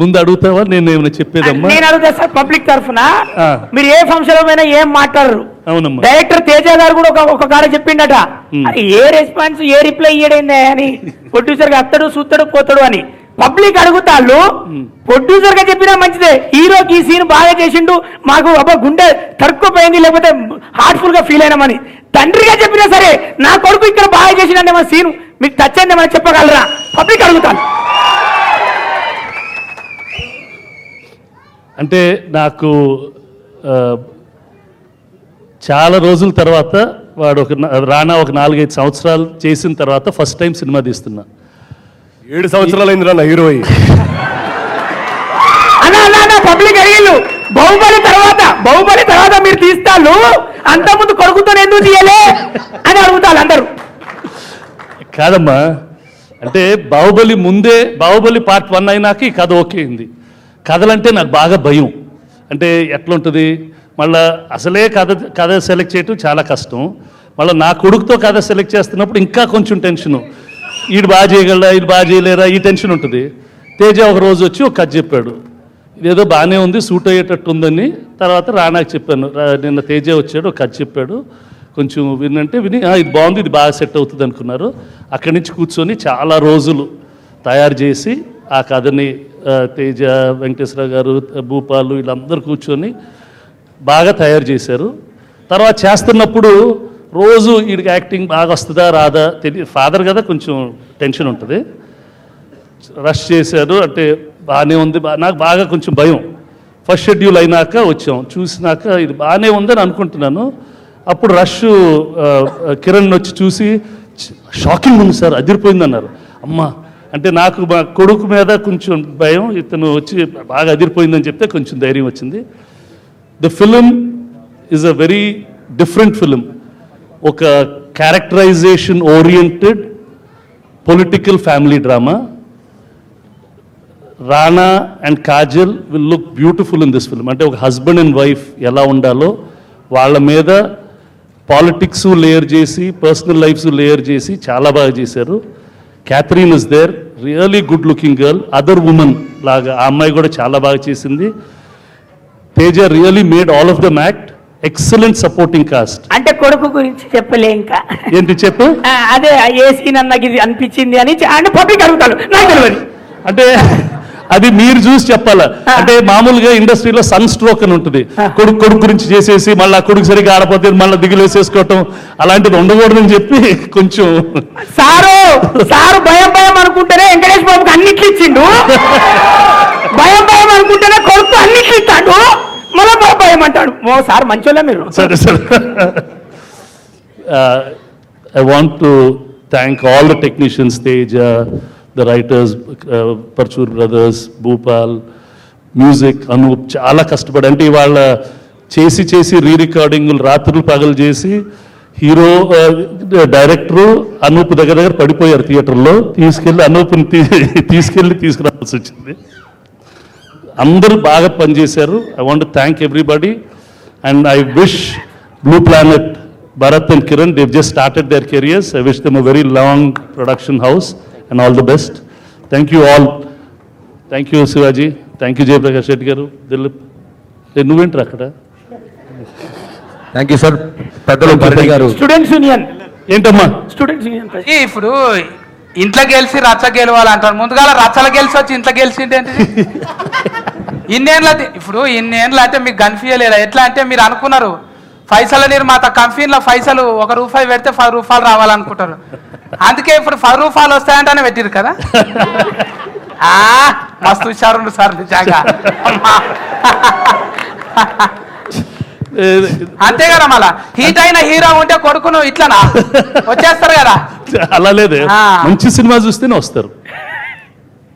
ముందు అడుగుతావా? నేను ఏమైనా చెప్పేదమ్మా? నేను అడుగుతా సార్ పబ్లిక్ తరఫున. మీరు ఏ ఫంక్షన్ పోయినా ఏం మాట్లాడరు. అవునమ్మా. డైరెక్టర్ తేజ గారు కూడా ఒక ఒక కాడ చెప్పిండట. ఏ రెస్పాన్స్ ఏ రిప్లై ఇయ్యడైందే అని. ప్రొడ్యూసర్గా అత్తడు సూత్తడు పోతాడు అని. పబ్లిక్ అడుగుతాళ్ళు ప్రొడ్యూసర్గా చెప్పినా మంచిదే. హీరోకి ఈ సీన్ బాగా చేసిండు. మాకు అబ్బా గుండె తరుక్కుపోయింది లేకపోతే హార్ట్ఫుల్గా ఫీల్ అయినామని. తండ్రిగా చెప్పినా సరే నా కొడుకు ఇక్కడ బాగా చేసిండే సీన్ మీకు టచ్ అయిందేమని చెప్పగలరా? పబ్లిక్ అడుగుతాను. అంటే నాకు చాలా రోజుల తర్వాత వాడు ఒక రానా ఒక నాలుగైదు సంవత్సరాలు చేసిన తర్వాత ఫస్ట్ టైం సినిమా తీస్తున్నా. ఏడు సంవత్సరాలు అయిందిరా నా హీరో పబ్లిక్ అడిగిళ్ళు బాహుబలి తర్వాత బాహుబలి తర్వాత మీరు తీస్తాళ్ళు అంత ముందు కొడుకుతో ఎందుకు తీయలే అని అడుగుతారు అందరూ. కాదమ్మా అంటే బాహుబలి ముందే బాహుబలి పార్ట్ వన్ అయినాక ఈ కథ ఓకే అయింది. కథలంటే నాకు బాగా భయం. అంటే ఎట్లుంటుంది? మళ్ళా అసలే కథ కథ సెలెక్ట్ చేయటం చాలా కష్టం. మళ్ళీ నా కొడుకుతో కథ సెలెక్ట్ చేస్తున్నప్పుడు ఇంకా కొంచెం టెన్షను. ఈడు బాగా చేయగలరా ఈడు బాగా చేయలేరా? ఈ టెన్షన్ ఉంటుంది. తేజ ఒక రోజు వచ్చి ఒక కథ చెప్పాడు. ఇదేదో బాగానే ఉంది సూట్ అయ్యేటట్టు ఉందని తర్వాత రానాకి చెప్పాను. నిన్న తేజ వచ్చాడు ఒక కథ చెప్పాడు. కొంచెం వినంటే విని ఇది బాగుంది ఇది బాగా సెట్ అవుతుంది అనుకున్నారు. అక్కడి నుంచి కూర్చొని చాలా రోజులు తయారు చేసి ఆ కథని తేజ వెంకటేశ్వర గారు భూపాలు వీళ్ళందరూ కూర్చొని బాగా తయారు చేశారు. తర్వాత చేస్తున్నప్పుడు రోజు వీడికి యాక్టింగ్ బాగా వస్తుందా రాదా? తెలియ ఫాదర్ కదా కొంచెం టెన్షన్ ఉంటుంది. రష్ చేశారు అంటే బాగానే ఉంది నాకు బాగా కొంచెం భయం. ఫస్ట్ షెడ్యూల్ అయినాక వచ్చాం చూసినాక ఇది బాగానే ఉందని అనుకుంటున్నాను. అప్పుడు రష్ కిరణ్ వచ్చి చూసి షాకింగ్ ఉంది సార్ అదిరిపోయింది అన్నారు. అమ్మా అంటే నాకు మా కొడుకు మీద కొంచెం భయం ఇతను వచ్చి బాగా అదిరిపోయిందని చెప్తే కొంచెం ధైర్యం వచ్చింది. The film is a very different film ఒక characterization oriented political family drama Rana and Kajal will look beautiful in this film అంటే ఒక హస్బెండ్ అండ్ వైఫ్ ఎలా ఉండాలో వాళ్ళ మీద పాలిటిక్స్ లేయర్ చేసి పర్సనల్ లైఫ్స్ లేయర్ చేసి చాలా బాగా చేశారు. Catherine is there really good looking girl other women లాగా ఆ అమ్మాయి కూడా చాలా బాగా చేసింది. Teja really made all of them act excellent supporting cast అంటే కొడుకు గురించి చెప్పలే ఇంకా. ఏంటి చెప్పు? అదే ఏ సీన్ అన్నకి ఇది అనిపించింది అని అంటే పబ్లిక్ నాకు తెలియదు అంటే అది మీరు చూసి చెప్పాలా. అంటే మామూలుగా ఇండస్ట్రీలో సన్ స్ట్రోక్ అని ఉంటుంది. కొడుకు కొడుకు గురించి చేసేసి మళ్ళీ ఆ కొడుకు సరిగా ఆడపోతే మళ్ళీ దిగులేసేసుకోవటం అలాంటిది ఉండకూడదని చెప్పి కొంచెం సారు సారు భయం భయం అనుకుంటేనే వెంకటేష్ బాబుకి అన్నిట్లు ఇచ్చిండు. భయం భయం అనుకుంటేనే కొడుకు అన్నిట్లు ఇస్తాడు. మళ్ళీ భయం అంటాడు. ఓ సార్ మంచోళ్ళే మీరు? సరే సరే. I want to thank all the technicians Teja the writers Paruchuri brothers Bhupal music Anup చాలా కష్టపడి అంటే ఇవాళ చేసి చేసి రీ రికార్డింగ్లు రాత్రులు పగలు చేసి హీరో డైరెక్టరు అనూప్ దగ్గర దగ్గర పడిపోయారు థియేటర్లో తీసుకెళ్ళి అనూప్ని తీ- తీసుకెళ్ళి తీసుకురావాల్సి వచ్చింది. అందరూ బాగా పనిచేశారు. I want thank everybody and I wish Blue Planet Bharat and Kiran Dev just started their careers I wish them a very long production house and all the best thank you all thank you Shivaji thank you Jayaprakash Reddy garu Dilip ఏ, నువ్వేంట్రా అక్కడ? Thank you sir పెద్దలు Bharani garu. Students union ఏంటమ్మా? Students union ఇప్పుడు ఇంట్లో గెలిచి రచ్చ గెలవాలంటారు. ముందుగాల రచ్చలు గెలిచి వచ్చి ఇంట్లో గెలిచింది ఏంటిది? ఇన్నేళ్ళ ఇప్పుడు ఇన్నేళ్ళు అంటే మీకు కన్ఫ్యూజలేదా ఎట్లా అంటే మీరు అనుకున్నారు. పైసల నిర్మాత కంపెనీలో పైసలు ఒక రూపాయి పెడితే పది రూపాయలు రావాలనుకుంటారు. అందుకే ఇప్పుడు పది రూపాయలు వస్తాయంటేనే పెట్టిరు కదా. ఆ, మస్తు హుషారు సార్ నిజంగా. అంతే కదా మళ్ళా? హీట్ అయిన హీరో ఉంటే కొడుకును ఇట్లనా? వచ్చేస్తారు కదా. అలా లేదే. మంచి సినిమా చూస్తేనే వస్తారు.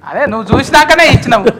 అదే నువ్వు చూసినాకనే ఇచ్చినావు.